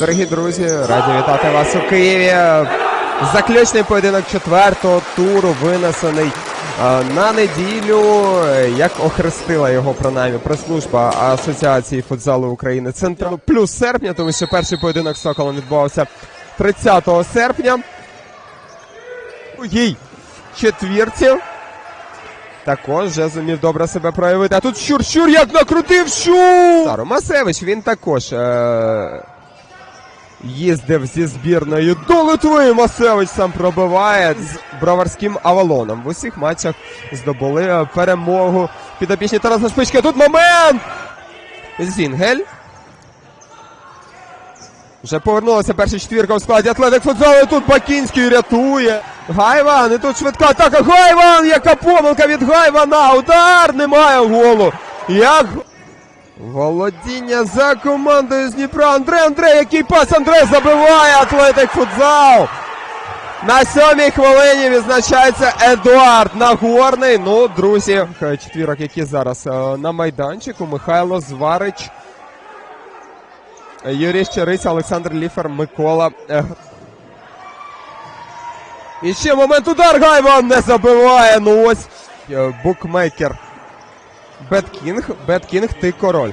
Дорогі друзі, раді вітати вас у Києві. Заключний поєдинок четвертого туру винесений е, на неділю. Як охрестила його принаймні прес-служба Асоціації футзалу України Центру плюс серпня, тому що перший поєдинок з Соколом відбувався 30 серпня. Їй четвірці. Також вже зумів добре себе проявити. А тут Щур-Щур як накрутив Щур! Таро Масевич, він також е- їздив зі збірною до Литви. Масевич сам пробиває з броварським Авалоном. В усіх матчах здобули перемогу. Підопічні Тараса Шпичка. Тут момент! Зінгель. Вже повернулася перша четвірка у складі Атлетик футзалу. Тут Бакінський рятує. Гайван. І тут швидка атака. Гайван! Яка помилка від Гайвана! Удар! Немає голу. Як володіння за командою з Дніпра. Андре Андре, який пас Андре забиває Атлетик футзал. На сьомій хвилині відзначається Едуард Нагорний. Ну, друзі, четвірок, які зараз е, на майданчику. Михайло Зварич. Юрій Щериця, Олександр Ліфер, Микола. е, І ще момент удар Гайван не забиває. Ну ось е, букмекер. Беткінг, Беткінг, ти король.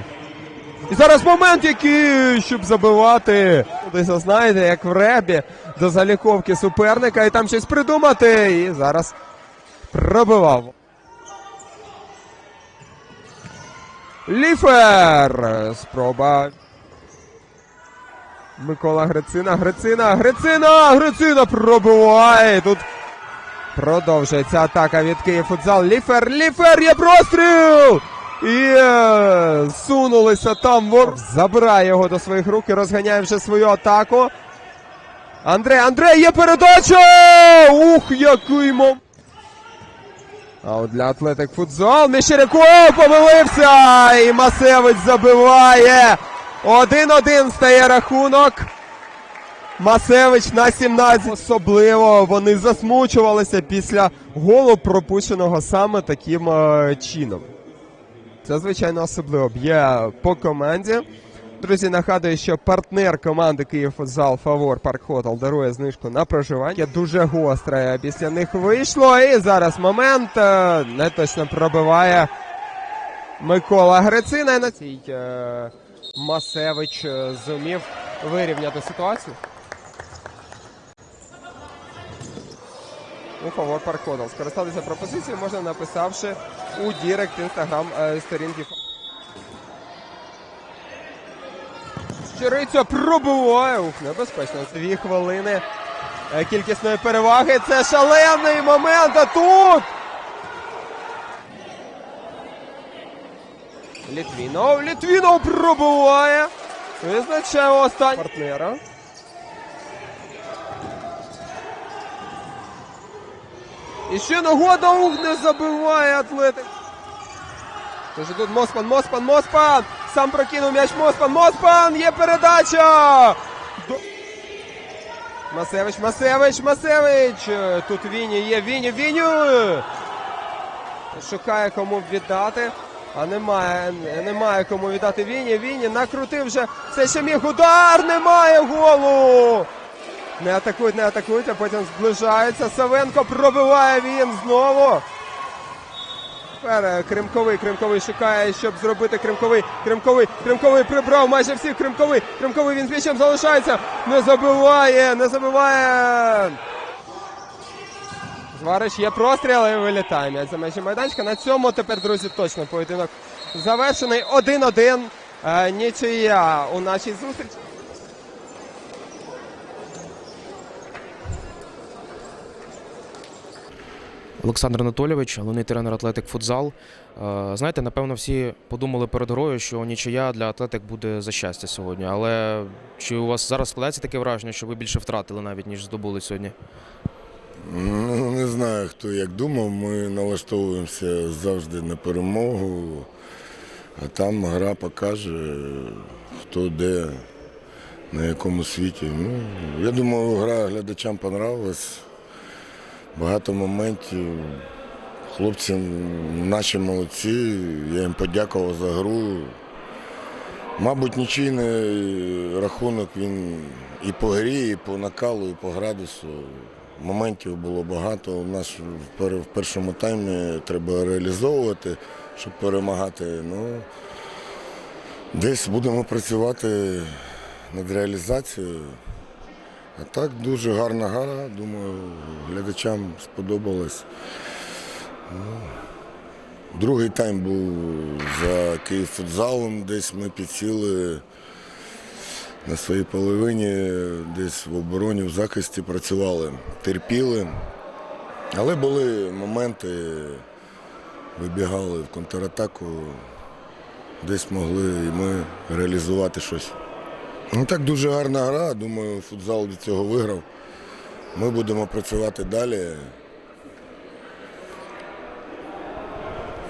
І зараз момент, який, щоб забивати. Десь знаєте, як в ребі до заліковки суперника і там щось придумати. І зараз пробивав. Ліфер! Спроба. Микола Грицина, Грицина, Грицина, Грицина пробиває. Тут продовжується атака від Київ футзал. Ліфер, Ліфер, є простріл! І е, сунулися там. Вор... Забирає його до своїх рук і розганяє вже свою атаку. Андрей, Андрей, є передача! Ух, який мом... А от для Атлетик футзал Міщеряков помилився! І Масевич забиває. 1-1 стає рахунок. Масевич на 17. Особливо вони засмучувалися після голу, пропущеного саме таким е, чином. Це, звичайно, особливо б'є по команді. Друзі, нагадую, що партнер команди Київ футзал Фавор Парк Хотел дарує знижку на проживання. Дуже гостре після них вийшло. І зараз момент е, не точно пробиває Микола Грицина. На цій е, Масевич зумів вирівняти ситуацію. У фавор Парк Скористатися пропозицією можна написавши у Дірект інстаграм е, сторінки. Щириця пробиває. Ух, небезпечно. Дві хвилини е, кількісної переваги. Це шалений момент. А тут. Літвінов. Літвінов пробиває. Визначає останнього партнера. І ще нагода ух не забиває атлетик. Тож тут Моспан, Моспан, Моспан! Сам прокинув м'яч Моспан, Моспан! Є передача! До... Масевич, Масевич, Масевич! Тут Віні є, Віні, Віню! Шукає кому віддати. А немає, немає кому віддати Віні. Віні накрутив вже. Це ще міг удар! Немає голу! Не атакують, не атакують, а потім зближаються. Савенко пробиває він знову. Кримковий, Кримковий шукає, щоб зробити Кримковий. Кримковий, Кримковий прибрав майже всіх. Кримковий, Кримковий він з м'ячем залишається. Не забиває, не забиває. Зварич є простріл і вилітає м'яч за межі майданчика. На цьому тепер, друзі, точно поєдинок завершений. 1-1. Е, Нічия у нашій зустрічі. Олександр Анатолійович, головний тренер Атлетик Футзал. Е, Знаєте, напевно, всі подумали перед грою, що нічия для Атлетик буде за щастя сьогодні. Але чи у вас зараз складається таке враження, що ви більше втратили навіть, ніж здобули сьогодні? Ну, не знаю, хто як думав. Ми налаштовуємося завжди на перемогу, а там гра покаже, хто де, на якому світі. Ну, я думаю, гра глядачам понравилась. Багато моментів. Хлопці наші молодці. Я їм подякував за гру. Мабуть, нічийний рахунок він і по грі, і по накалу, і по градусу. Моментів було багато. У нас в першому таймі треба реалізовувати, щоб перемагати. Ну, десь будемо працювати над реалізацією. А так дуже гарна гра. Думаю, глядачам сподобалось. Другий тайм був за Київфутзалом, десь ми підсіли на своїй половині, десь в обороні, в захисті працювали, терпіли. Але були моменти, вибігали в контратаку, десь могли і ми реалізувати щось. Ну так дуже гарна гра. Думаю, футзал від цього виграв. Ми будемо працювати далі.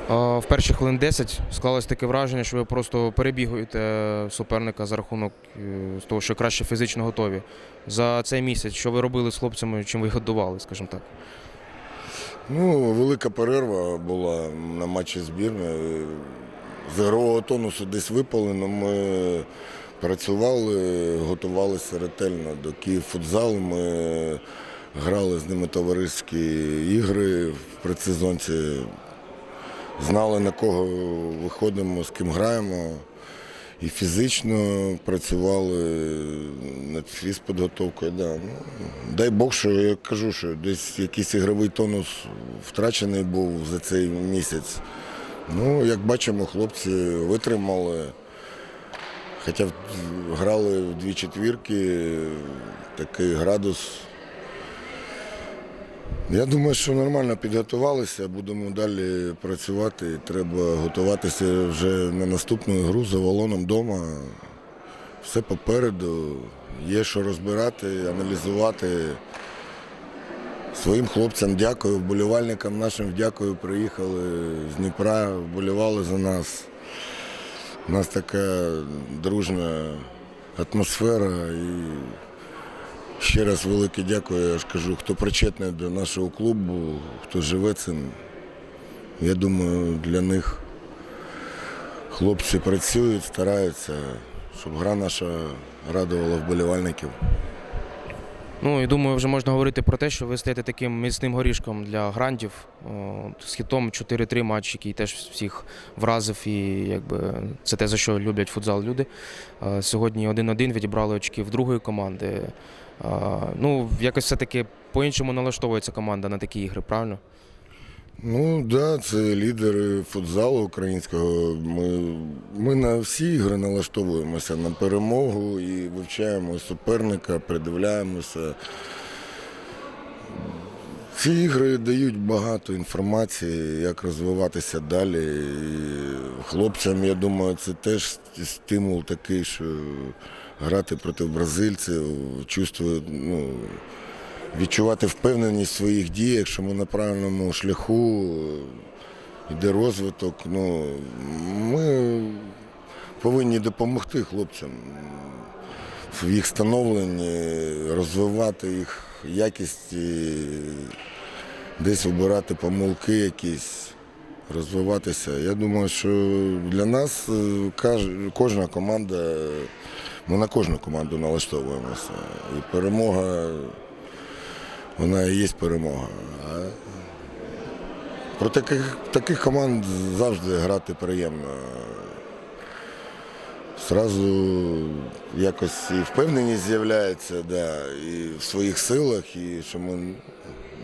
В перші хвилин 10 склалось таке враження, що ви просто перебігуєте суперника за рахунок е, того, що краще фізично готові. За цей місяць, що ви робили з хлопцями, чим ви годували, скажімо так. Ну, велика перерва була на матчі збірної. З ігрового тонусу десь випали, але ми працювали, готувалися ретельно до Київфутзалу. Ми грали з ними товариські ігри в предсезонці, знали на кого виходимо, з ким граємо. І фізично працювали над фізпідготовкою. Да. Ну, дай Бог, що я кажу, що десь якийсь ігровий тонус втрачений був за цей місяць. Ну, як бачимо, хлопці витримали. Хоча грали в дві четвірки, такий градус. Я думаю, що нормально підготувалися, будемо далі працювати. Треба готуватися вже на наступну гру за волоном вдома. Все попереду. Є що розбирати, аналізувати. Своїм хлопцям дякую, вболівальникам нашим дякую. Приїхали з Дніпра, вболівали за нас. У нас така дружна атмосфера. І ще раз велике дякую, я ж кажу, хто причетний до нашого клубу, хто живе цим. Я думаю, для них хлопці працюють, стараються, щоб гра наша радувала вболівальників. Ну і думаю, вже можна говорити про те, що ви стаєте таким міцним горішком для грандів. З хітом 4-3 матч, який теж всіх вразив, і якби це те, за що люблять футзал люди. Е, Сьогодні 1-1 відібрали очки в другої команди. Е, Ну, якось все-таки по-іншому налаштовується команда на такі ігри, правильно? Ну так, да, це лідери футзалу українського. Ми, ми на всі ігри налаштовуємося на перемогу і вивчаємо суперника, придивляємося. Ці ігри дають багато інформації, як розвиватися далі. І хлопцям, я думаю, це теж стимул такий, що грати проти бразильців, чувствують, ну, відчувати впевненість в своїх діях, що ми на правильному шляху, йде розвиток. Ну, ми повинні допомогти хлопцям в їх становленні, розвивати їх якість, і десь вибирати помилки якісь, розвиватися. Я думаю, що для нас е, кожна команда, ми на кожну команду налаштовуємося. І перемога вона і є перемога. А про таких, таких команд завжди грати приємно. Сразу якось і впевненість з'являється, да, і в своїх силах, і що ми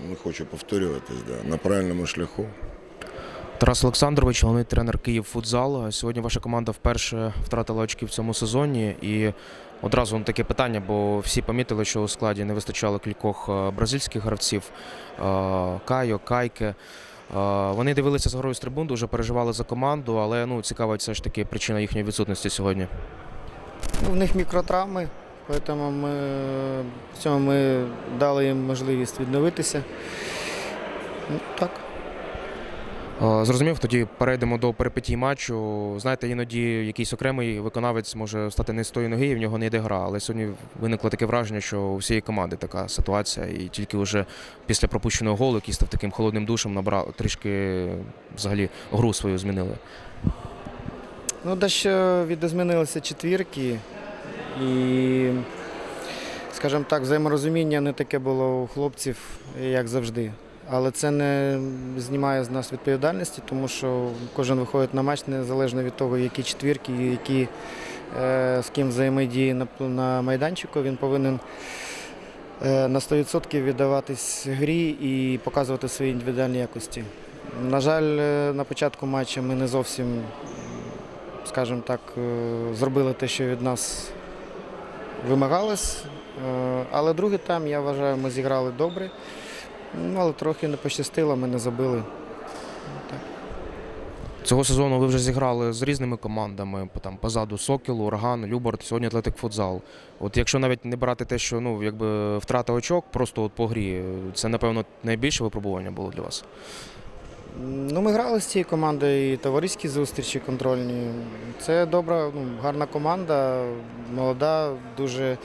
не хочу повторюватись, да, на правильному шляху. Тарас Олександрович, головний тренер Київ футзал. Сьогодні ваша команда вперше втратила очки в цьому сезоні. І одразу таке питання, бо всі помітили, що у складі не вистачало кількох е, бразильських гравців е, Кайо, Кайке. Е, Вони дивилися з грою з трибун, дуже переживали за команду, але ну, цікава все ж таки причина їхньої відсутності сьогодні. Ну, в них мікротравми, тому ми, в цьому ми дали їм можливість відновитися. Ну, так. Е, Зрозумів, тоді перейдемо до перипетій матчу. Знаєте, іноді якийсь окремий виконавець може стати не з тої ноги, і в нього не йде гра. Але сьогодні виникло таке враження, що у всієї команди така ситуація, і тільки вже після пропущеного голу, який став таким холодним душем, набрав трішки взагалі гру свою змінили. Ну, дещо відозмінилися четвірки і, скажімо так, взаєморозуміння не таке було у хлопців, як завжди. Але це не знімає з нас відповідальності, тому що кожен виходить на матч незалежно від того, які четвірки, які, е, з ким взаємодіє на, майданчику. Він повинен е, на 100% віддаватись грі і показувати свої індивідуальні якості. На жаль, е, на початку матчу ми не зовсім, скажімо так, зробили те, що від нас вимагалось. Але другий тайм, я вважаю, ми зіграли добре. Ну, але трохи не пощастило, ми не забили. Цього сезону ви вже зіграли з різними командами. Там позаду Сокіл, Ураган, Люборт, сьогодні Атлетик Футзал. От якщо навіть не брати те, що ну якби втрата очок, просто от по грі, це напевно найбільше випробування було для вас. Ну, ми грали з цією командою і товариські зустрічі контрольні. Це добра, ну, гарна команда, молода, дуже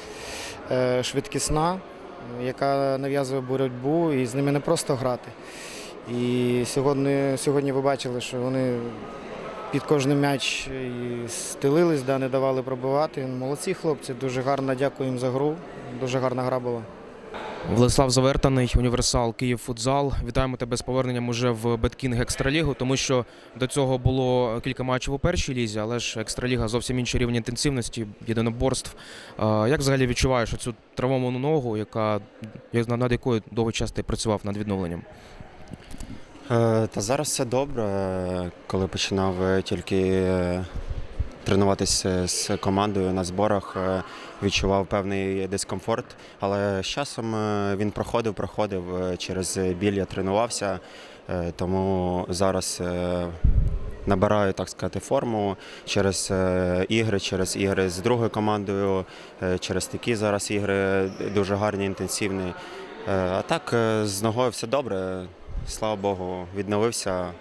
е, швидкісна, яка нав'язує боротьбу і з ними не просто грати. І сьогодні, сьогодні ви бачили, що вони під кожний м'яч стелились, да, не давали пробивати. Молодці хлопці, дуже гарно дякую їм за гру. Дуже гарна гра була. Владислав Завертаний, універсал Київ Футзал. Вітаємо тебе з поверненням уже в Беткінг Екстралігу, тому що до цього було кілька матчів у першій лізі, але ж екстраліга зовсім інший рівень інтенсивності, єдиноборств. Як взагалі відчуваєш цю травмовану ногу, яка над якою довгий час ти працював над відновленням? Е, Та зараз все добре. Е, Коли починав е, тільки тренуватися з командою на зборах, е, відчував певний дискомфорт. Але з часом е, він проходив, проходив е, через біль я тренувався, тому зараз. Набираю, так сказати, форму через ігри, через ігри з другою командою, через такі зараз ігри дуже гарні, інтенсивні. А так з ногою все добре. Слава Богу, відновився.